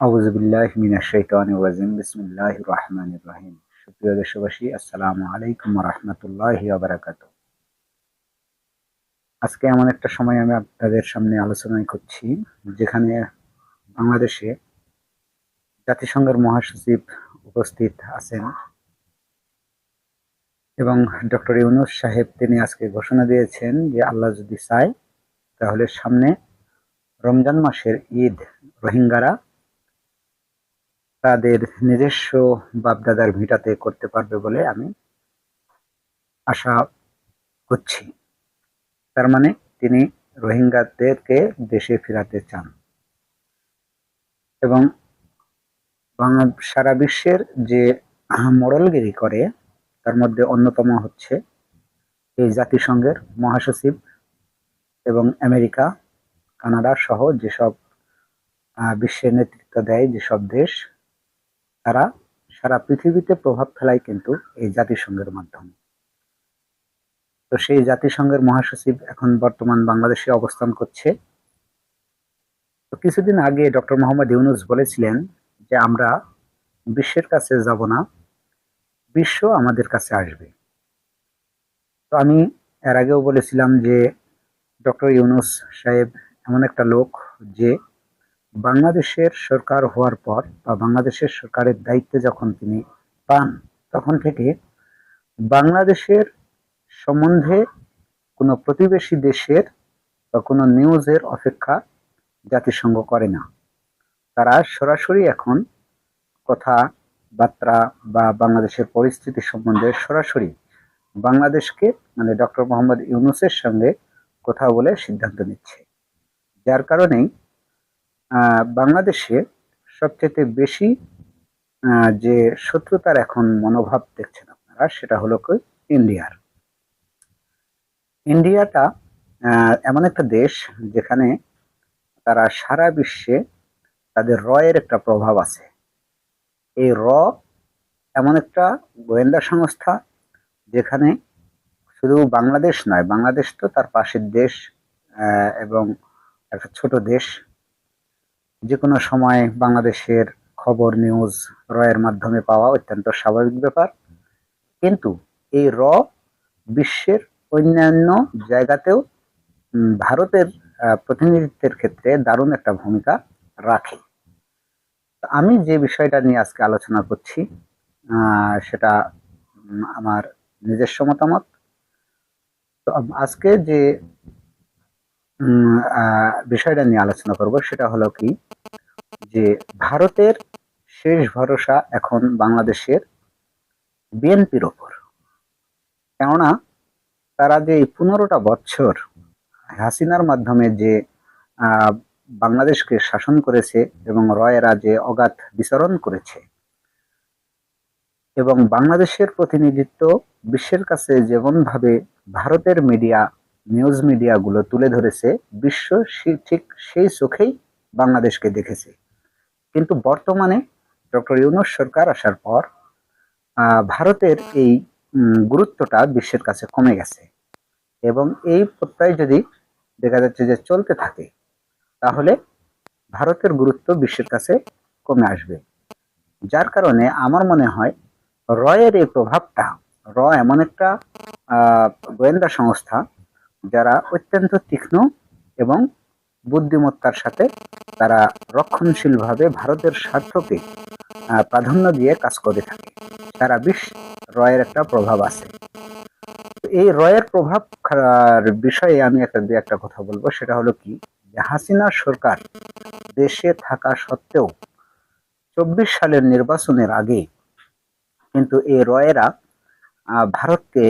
আউজুবিল্লাহ মিনাশ শাইতানির রাজিম। বিসমিল্লাহির রহমানির রহিম। সুপ্রিয় দেশবাসী, আসসালামু আলাইকুম ওয়া রাহমাতুল্লাহি আজকে এমন একটা সময় আমি আপনাদের সামনে আলোচনা করছি যেখানে বাংলাদেশে জাতিসংঘের মহাসচিব উপস্থিত আছেন এবং ডক্টর ইউনুস সাহেব তিনি আজকে ঘোষণা দিয়েছেন যে আল্লাহ যদি চায়, তাহলে সামনে রমজান মাসের ঈদ রোহিঙ্গারা তাদের নিজস্ব বাপদাদার ভিটাতে করতে পারবে বলে আমি আশা করছি। তার মানে তিনি রোহিঙ্গাদেরকে দেশে ফেরাতে চান। এবং সারা বিশ্বের যে মোড়লগিরি করে, তার মধ্যে অন্যতম হচ্ছে এই জাতিসংঘের মহাসচিব এবং আমেরিকা, কানাডা সহ যেসব বিশ্বের নেতৃত্ব দেয় যেসব দেশ তারা সারা পৃথিবীতে প্রভাব ফেলায় কিন্তু এই জাতিসংঘের মাধ্যমে। তো সেই জাতিসংঘের মহাসচিব এখন বর্তমান বাংলাদেশে অবস্থান করছে। তো কিছুদিন আগে ডক্টর মোহাম্মদ ইউনুস বলেছিলেন যে, আমরা বিশ্বের কাছে যাব না, বিশ্ব আমাদের কাছে আসবে। তো আমি এর আগেও বলেছিলাম যে, ডক্টর ইউনুস সাহেব এমন একটা লোক যে বাংলাদেশের সরকার হওয়ার পর বা বাংলাদেশের সরকারের দায়িত্বে যখন তিনি পান, তখন থেকে বাংলাদেশের সম্বন্ধে কোনো প্রতিবেশী দেশের বা কোনো নিউজের অপেক্ষা জাতিসংঘ করে না। তারা সরাসরি এখন কথাবার্তা বা বাংলাদেশের পরিস্থিতি সম্বন্ধে সরাসরি বাংলাদেশকে মানে ডক্টর মোহাম্মদ ইউনুসের সঙ্গে কথা বলে সিদ্ধান্ত নিচ্ছে। যার কারণেই বাংলাদেশে সবচেয়ে বেশি যে শত্রুতার এখন মনোভাব দেখছেন আপনারা, সেটা হলো কি? ইন্ডিয়ার। ইন্ডিয়াটা এমন একটা দেশ যেখানে তারা সারা বিশ্বে তাদের রয়ের একটা প্রভাব আছে। এই র এমন একটা গোয়েন্দা সংস্থা যেখানে শুধু বাংলাদেশ নয়, বাংলাদেশ তো তার পাশের দেশ এবং একটা ছোট দেশ যে কোনো সময় বাংলাদেশের খবর নিউজ রয়ের মাধ্যমে পাওয়া অত্যন্ত স্বাভাবিক ব্যাপার। কিন্তু এই র বিশ্বের অন্যান্য জায়গাতেও ভারতের প্রতিনিধিত্বের ক্ষেত্রে দারুণ একটা ভূমিকা রাখে। আমি যে বিষয়টা নিয়ে আজকে আলোচনা করছি সেটা আমার নিজস্ব মতামত। আজকে যে বিষয়টা নিয়ে আলোচনা করব। সেটা হলো কি? যে ভারতের শেষ ভরসা এখন বাংলাদেশের বিএনপির ওপর। কেননা তারা যে পনেরোটা বছর হাসিনার মাধ্যমে যে বাংলাদেশকে শাসন করেছে এবং রয়েরা যে অগাধ বিচরণ করেছে এবং বাংলাদেশের প্রতিনিধিত্ব বিশ্বের কাছে যেমনভাবে ভারতের মিডিয়া নিউজ মিডিয়াগুলো তুলে ধরেছে, বিশ্ব ঠিক সেই চোখেই বাংলাদেশকে দেখেছে। কিন্তু বর্তমানে ডক্টর ইউনুস সরকার আসার পর ভারতের এই গুরুত্বটা বিশ্বের কাছে কমে গেছে। এবং এই প্রত্যয় যদি দেখা যাচ্ছে যে চলতে থাকে, তাহলে ভারতের গুরুত্ব বিশ্বের কাছে কমে আসবে। যার কারণে আমার মনে হয়, রয়ের এই প্রভাবটা, র এমন একটা গোয়েন্দা সংস্থা যারা অত্যন্ত তীক্ষ্ণ এবং বুদ্ধিমত্তার সাথে তারা রক্ষণশীলভাবে ভারতের স্বার্থকে প্রাধান্য দিয়ে কাজ করে থাকে। সারা বিশ্ব রয়ের একটা প্রভাব আছে। এই রয়ের প্রভাব বিষয়ে আমি একটা দু একটা কথা বলব। সেটা হলো কি? যে হাসিনা সরকার দেশে থাকা সত্ত্বেও চব্বিশ সালের নির্বাচনের আগে কিন্তু এই রয়েরা ভারতকে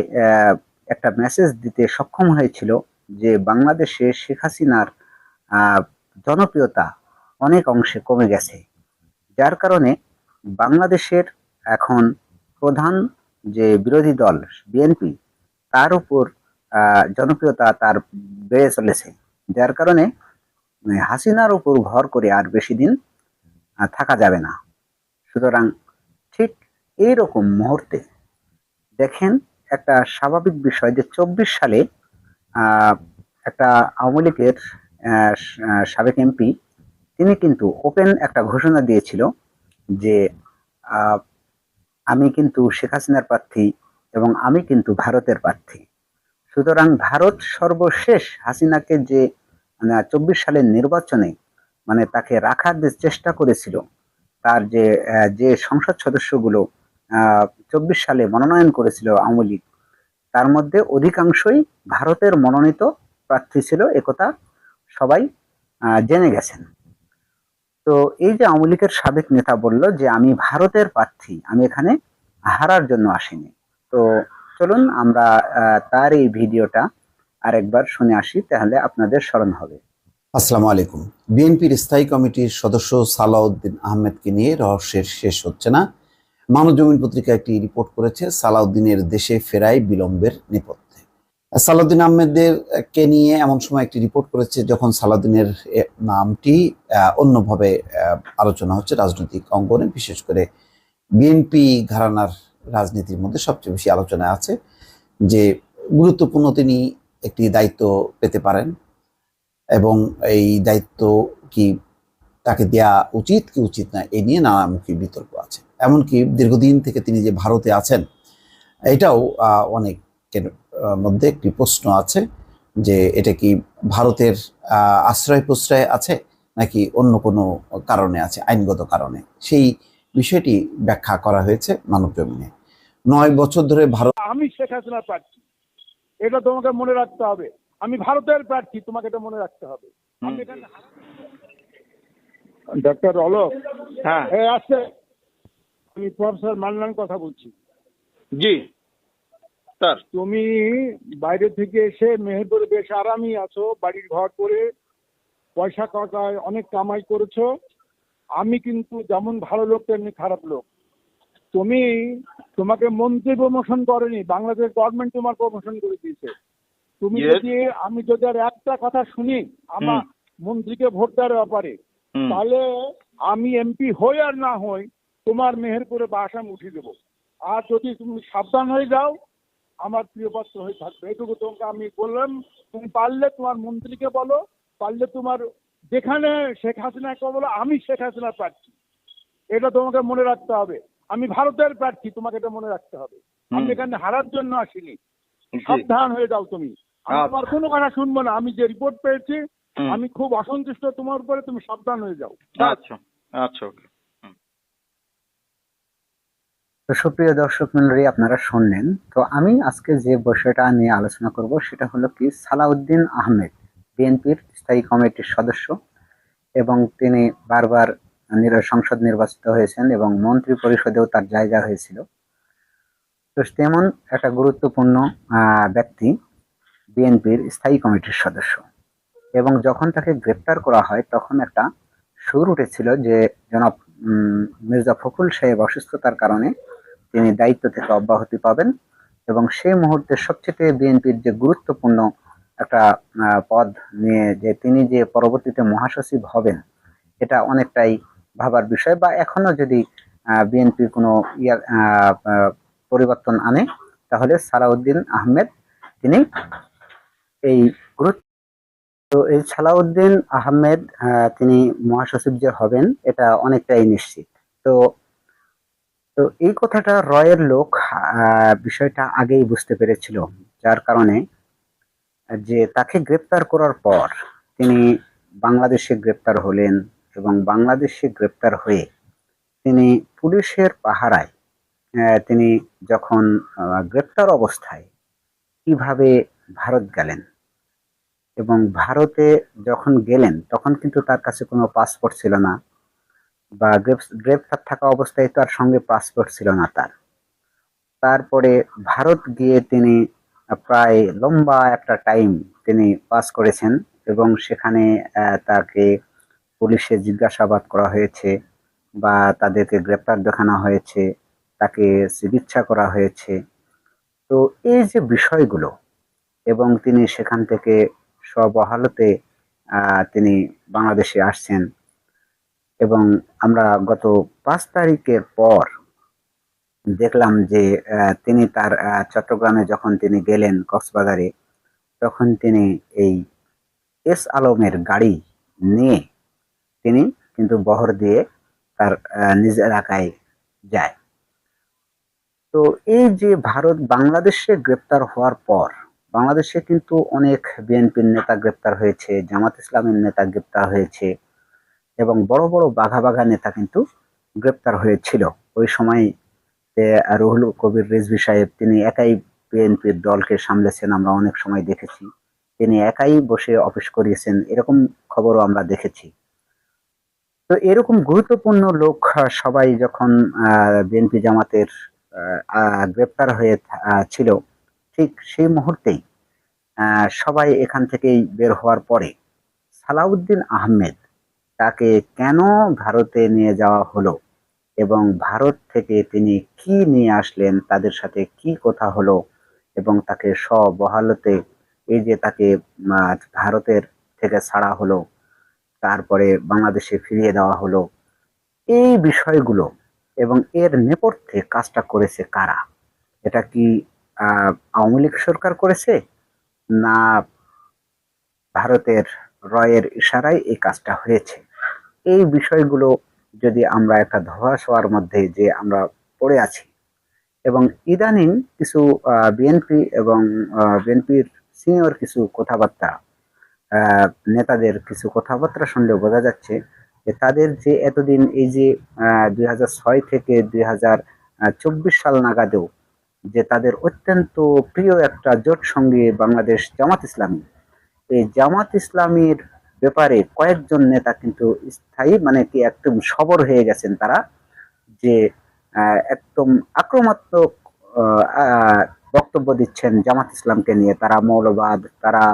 একটা মেসেজ দিতে সক্ষম হয়েছিল যে বাংলাদেশে শেখ হাসিনার জনপ্রিয়তা অনেক অংশে কমে গেছে। যার কারণে বাংলাদেশের এখন প্রধান যে বিরোধী দল বিএনপি তার উপর জনপ্রিয়তা তার বেড়ে চলেছে। যার কারণে হাসিনার উপর ভর করে আর বেশি দিন থাকা যাবে না। সুতরাং ঠিক এইরকম মুহূর্তে দেখেন একটা স্বাভাবিক বিষয় যে চব্বিশ সালে একটা আওয়ামী লীগের সাবেক এমপি, তিনি কিন্তু ওপেন একটা ঘোষণা দিয়েছিল যে আমি কিন্তু শেখ হাসিনার প্রার্থী এবং আমি কিন্তু ভারতের প্রার্থী। সুতরাং ভারত সর্বশেষ হাসিনাকে যে চব্বিশ সালের নির্বাচনে মানে তাকে রাখার যে চেষ্টা করেছিল, তার যে যে সংসদ সদস্যগুলো চব্বিশ সালে মনোনয়ন করেছিল আওয়ামী লীগ। তার মধ্যে অধিকাংশই ভারতের মনোনীত প্রার্থী ছিল, একথা সবাই জেনে গেছেন। তো এই যে আওয়ামী লীগের সাবেক নেতা বলল যে, আমি ভারতের প্রার্থী, আমি এখানে হারার জন্য আসিনি। তো চলুন আমরা তার এই ভিডিওটা আরেকবার শুনে আসি, তাহলে আপনাদের স্মরণ হবে। আসসালামু আলাইকুম। বিএনপির স্থায়ী কমিটির সদস্য সালাউদ্দিন আহমেদকে নিয়ে রহস্যের শেষ হচ্ছে না। মানবজমিন পত্রিকা একটি রিপোর্ট করেছে, সালাউদ্দিনের দেশে ফেরায় বিলম্বের নেপথ্যে। সালাউদ্দিন আহমেদের কে নিয়ে এমন সময় একটি রিপোর্ট করেছে যখন সালাউদ্দিনের নামটি অন্যভাবে আলোচনা হচ্ছে রাজনৈতিক অঙ্গনে, বিশেষ করে বিএনপি ঘরানার রাজনীতির মধ্যে সবচেয়ে বেশি আলোচনা আছে যে গুরুত্বপূর্ণ তিনি একটি দায়িত্ব পেতে পারেন এবং এই দায়িত্ব কি তাকে দেয়া উচিত, কি উচিত না এই নিয়ে নানামুখী বিতর্ক আছে। এমনকি দীর্ঘদিন থেকে তিনি যে ভারতে আছেন এটাও আহ, অনেকের মধ্যে একটি প্রশ্ন আছে যে এটা কি ভারতের আহ, আশ্রয় প্রশ্রয় আছে নাকি অন্য কোনো কারণে আছে আইনগত কারণে? সেই বিষয়টি ব্যাখ্যা করা হয়েছে মানব জমিনে নয় বছর ধরে ভারত আমি শেখ হাসিনার প্রার্থী। এটা তোমাকে মনে রাখতে হবে। আমি ভারতের প্রার্থী তোমাকে এটা মনে রাখতে হবে। আমি এখানে ডক্টর অলোক হ্যাঁ। আছে আমি প্রফেসর মান্নান কথা বলছি। জি তুমি বাইরে থেকে এসে মেহেরপুরে বেশ আরামই আছো বাড়ির ঘর করে পয়সা কাকায় অনেক কামাই করেছ। আমি কিন্তু যেমন ভালো লোক তেমনি খারাপ লোক। তুমি তোমাকে মন্ত্রী প্রমোশন করেনি বাংলাদেশ গভর্নমেন্ট তোমার প্রমোশন করে দিয়েছে। তুমি যদি আমি যদি আর একটা কথা শুনি আমার মন্ত্রীকে ভোট দেওয়ার ব্যাপারে তাহলে আমি এমপি হই আর না হই তোমার মেহেরপুরে বাসা আমি উঠিয়ে দেবো। আর যদি তুমি সাবধান হয়ে যাও আমার প্রিয়পাত্র হয়ে থাকবে। এটুকু তোমাকে আমি বললাম তুমি পারলে তোমার মন্ত্রীকে বলো পারলে তোমার যেখানে শেখ হাসিনাকে বলো আমি শেখ হাসিনার প্রার্থী। এটা তোমাকে মনে রাখতে হবে। আমি ভারতের প্রার্থী তোমাকে এটা মনে রাখতে হবে। আমি। এখানে হারার জন্য আসিনি। সাবধান হয়ে যাও তুমি। আমি আচ্ছা। তোমার কোনো কথা শুনব না। আমি যে রিপোর্ট পেয়েছি আমি খুব অসন্তুষ্ট তোমার উপরে তুমি সাবধান হয়ে যাও। আচ্ছা। আচ্ছা তো সুপ্রিয় দর্শক মন্ডলী, আপনারা শুনলেন। তো আমি আজকে যে বিষয়টা নিয়ে আলোচনা করব, সেটা হলো কি, সালাউদ্দিন আহমেদ, বিএনপির স্থায়ী কমিটির সদস্য এবং তিনি বারবার সংসদ নির্বাচিত হয়েছেন এবং মন্ত্রী পরিষদেও তার জায়গা হয়েছিল। তো তেমন একটা গুরুত্বপূর্ণ ব্যক্তি বিএনপির স্থায়ী কমিটির সদস্য। এবং যখন তাকে গ্রেপ্তার করা হয়, তখন একটা সুর উঠেছিল যে, জনাব মির্জা ফখরুল সাহেব অসুস্থতার কারণে তিনি দায়িত্ব থেকে অব্যাহতি পাবেন এবং সেই মুহূর্তে সবচেয়ে বিএনপির যে গুরুত্বপূর্ণ একটা পদ নিয়ে যে তিনি যে পরবর্তীতে মহাসচিব হবেন এটা অনেকটাই ভাবার বিষয় বা এখনও যদি বিএনপি কোনো ইয়া আহ, পরিবর্তন আনে তাহলে সালাউদ্দিন আহমেদ তিনি এই গুরুত্ব তো এই সালাউদ্দিন আহমেদ আহ, তিনি মহাসচিব যে হবেন এটা অনেকটাই নিশ্চিত। তো তো এই কথাটা রয়ের লোক বিষয়টা আগেই বুঝতে পেরেছিল, যার কারণে যে তাকে গ্রেপ্তার করার পর তিনি বাংলাদেশে গ্রেপ্তার হলেন এবং বাংলাদেশে গ্রেপ্তার হয়ে তিনি পুলিশের পাহারায় তিনি যখন গ্রেপ্তার অবস্থায় কীভাবে ভারত গেলেন এবং ভারতে যখন গেলেন, তখন কিন্তু তার কাছে কোনো পাসপোর্ট ছিল না। বা গ্রেপ- গ্রেপ্তার থাকা অবস্থায় তার সঙ্গে পাসপোর্ট ছিল না তার। তারপরে ভারত গিয়ে তিনি প্রায় লম্বা একটা টাইম তিনি পাস করেছেন এবং সেখানে তাকে পুলিশে জিজ্ঞাসাবাদ করা হয়েছে বা তাদেরকে গ্রেপ্তার দেখানো হয়েছে তাকে চিকিৎসা করা হয়েছে। তো এই যে বিষয়গুলো এবং তিনি সেখান থেকে স্ববহালতে আহ, তিনি বাংলাদেশে আসছেন এবং আমরা গত পাঁচ তারিখের পর দেখলাম যে তিনি তার চট্টগ্রামে যখন তিনি গেলেন কক্সবাজারে, তখন তিনি এই এস আলমের গাড়ি নিয়ে তিনি কিন্তু বহর দিয়ে তার নিজ এলাকায় যায়। তো এই যে ভারত বাংলাদেশে গ্রেপ্তার হওয়ার পর, বাংলাদেশে কিন্তু অনেক বিএনপির নেতা গ্রেপ্তার হয়েছে, জামাত ইসলামের নেতা গ্রেপ্তার হয়েছে এবং বড় বড় বাঘা বাঘা নেতা কিন্তু গ্রেপ্তার হয়েছিল। ওই সময় রুহুল কবির রিজভি সাহেব, তিনি একাই বিএনপির দলকে সামলেছেন, আমরা অনেক সময় দেখেছি। তিনি একাই বসে অফিস করিয়েছেন, এরকম খবরও আমরা দেখেছি। তো এরকম গুরুত্বপূর্ণ লোক সবাই যখন বিএনপি জামাতের গ্রেপ্তার হয়ে ছিল, ঠিক সেই মুহূর্তেই সবাই এখান থেকেই বের হওয়ার পরে সালাউদ্দিন আহমেদ তাকে কেন ভারতে নিয়ে যাওয়া হলো? এবং ভারত থেকে তিনি কি নিয়ে আসলেন? তাদের সাথে কি কথা হলো? এবং তাকে সবহালতে এই যে তাকে ভারতের থেকে ছাড়া হলো, তারপরে বাংলাদেশে ফিরিয়ে দেওয়া হলো, এই বিষয়গুলো এবং এর নেপথ্যে কাজটা করেছে কারা? এটা কি আওয়ামী লীগ সরকার করেছে? না ভারতের রয়ের ইশারায় এই কাজটা হয়েছে? এই বিষয়গুলো যদি আমরা একটা ধোয়াশোয়ার মধ্যে যে আমরা পড়ে আছি। এবং ইদানিং কিছু বিএনপি এবং বিএনপির সিনিয়র কিছু কথাবার্তা নেতাদের কিছু কথাবার্তা শুনলে বোঝা যাচ্ছে যে তাদের যে এতদিন এই যে দুই থেকে দুই সাল নাগাদেও যে তাদের অত্যন্ত প্রিয় একটা জোট সঙ্গে বাংলাদেশ জামাত ইসলামী, এই জামাত ইসলামীর ব্যাপারে কয়েকজন নেতা কিন্তু স্থায়ী মানে কি একদম সবর হয়ে গেছেন তারা যে একদম আহ, বক্তব্য দিচ্ছেন জামাত ইসলামকে নিয়ে। তারা মৌলবাদ তারা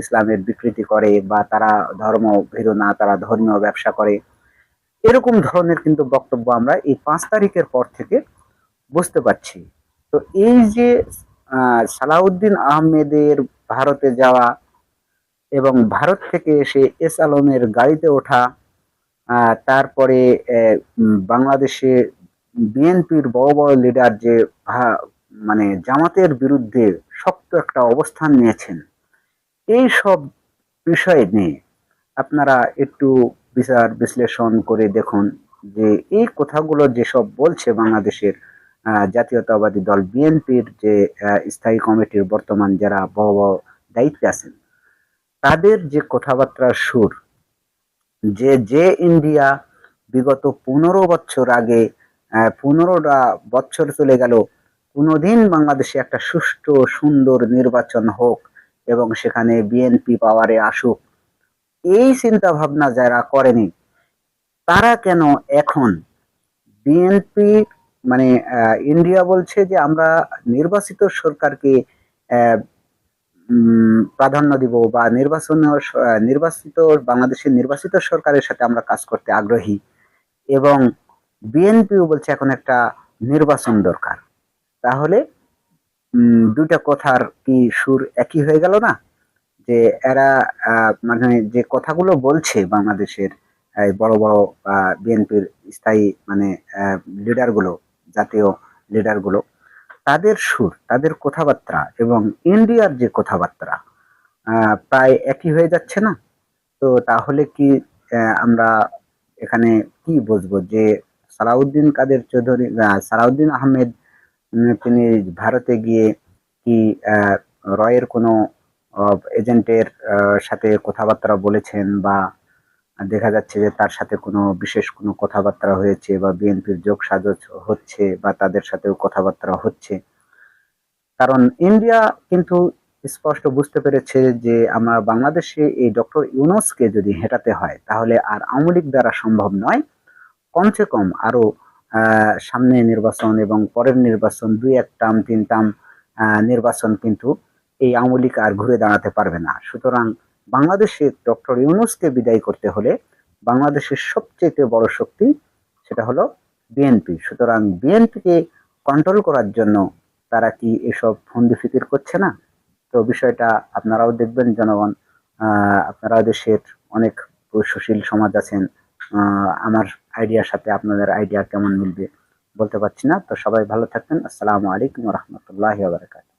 ইসলামের বিকৃতি করে বা তারা ধর্ম ভীরু না তারা ধর্মীয় ব্যবসা করে। এরকম ধরনের কিন্তু বক্তব্য আমরা এই পাঁচ তারিখের পর থেকে বুঝতে পারছি। তো এই যে সালাউদ্দিন আহমেদের ভারতে যাওয়া এবং ভারত থেকে এসে এস আলমের গাড়িতে ওঠা তারপরে বাংলাদেশে বিএনপির বড় বড় লিডার যে মানে জামাতের বিরুদ্ধে শক্ত একটা অবস্থান নিয়েছেন। এই সব বিষয় নিয়ে আপনারা একটু বিচার বিশ্লেষণ করে দেখুন যে এই কথাগুলো যেসব বলছে বাংলাদেশের জাতীয়তাবাদী দল বিএনপির যে স্থায়ী কমিটির বর্তমান যারা বড় বড় দায়িত্বে আছেন তাদের যে কথাবার্তার সুর, যে যে ইন্ডিয়া বিগত পনেরো বছর আগে পনেরোটা বছর চলে গেল, কোনোদিন বাংলাদেশে একটা সুষ্ঠু, সুন্দর নির্বাচন হোক এবং সেখানে বিএনপি পাওয়ারে আসুক, এই চিন্তা ভাবনা যারা করেনি, তারা কেন এখন বিএনপি মানে ইন্ডিয়া বলছে যে আমরা নির্বাচিত সরকারকে প্রাধান্য দিব বা নির্বাচন নির্বাচিত, বাংলাদেশের নির্বাচিত সরকারের সাথে আমরা কাজ করতে আগ্রহী এবং বিএনপিও বলছে এখন একটা নির্বাচন দরকার। তাহলে দুইটা কথার কি সুর একই হয়ে গেল না? যে এরা মানে যে কথাগুলো বলছে বাংলাদেশের বড় বড় বিএনপির স্থায়ী মানে লিডারগুলো জাতীয় লিডারগুলো তাদের সুর, তাদের কথাবার্তা এবং ইন্ডিয়ার যে কথাবার্তা প্রায় একই হয়ে যাচ্ছে না? তো তাহলে কি আমরা এখানে কি বুঝব যে সালাউদ্দিন কাদের চৌধুরী সালাউদ্দিন আহমেদ তিনি ভারতে গিয়ে কি রয়ের কোনো এজেন্টের সাথে কথাবার্তা বলেছেন বা দেখা যাচ্ছে যে তার সাথে কোনো বিশেষ কোনো কথাবার্তা হয়েছে বা বিএনপির যোগ সাজস হচ্ছে বা তাদের সাথেও কথাবার্তা হচ্ছে। কারণ ইন্ডিয়া কিন্তু স্পষ্ট বুঝতে পেরেছে যে আমরা বাংলাদেশে এই ডক্টর ইউনুসকে যদি হেঁটাতে হয়, তাহলে আর আওয়ামী লীগ দ্বারা সম্ভব নয়। কমসে কম আরও সামনে নির্বাচন এবং পরের নির্বাচন দুই এক টার্ম তিন টার্ম নির্বাচন কিন্তু এই আওয়ামী আর ঘুরে দাঁড়াতে পারবে না। সুতরাং বাংলাদেশে ডক্টর ইউনুসকে বিদায় করতে হলে বাংলাদেশের সবচেয়ে বড় শক্তি সেটা হলো বিএনপি সুতরাং বিএনপিকে কন্ট্রোল করার জন্য তারা কি এসব ফন্দি ফিকির করছে না? তো বিষয়টা আপনারাও দেখবেন জনগণ আপনারা দেশের অনেক সুশীল সমাজ আছেন আমার আইডিয়ার সাথে আপনাদের আইডিয়া কেমন মিলবে বলতে পারছি না। তো সবাই ভালো থাকবেন। আসসালামু আলাইকুম রহমতুল্লাহ বারকাত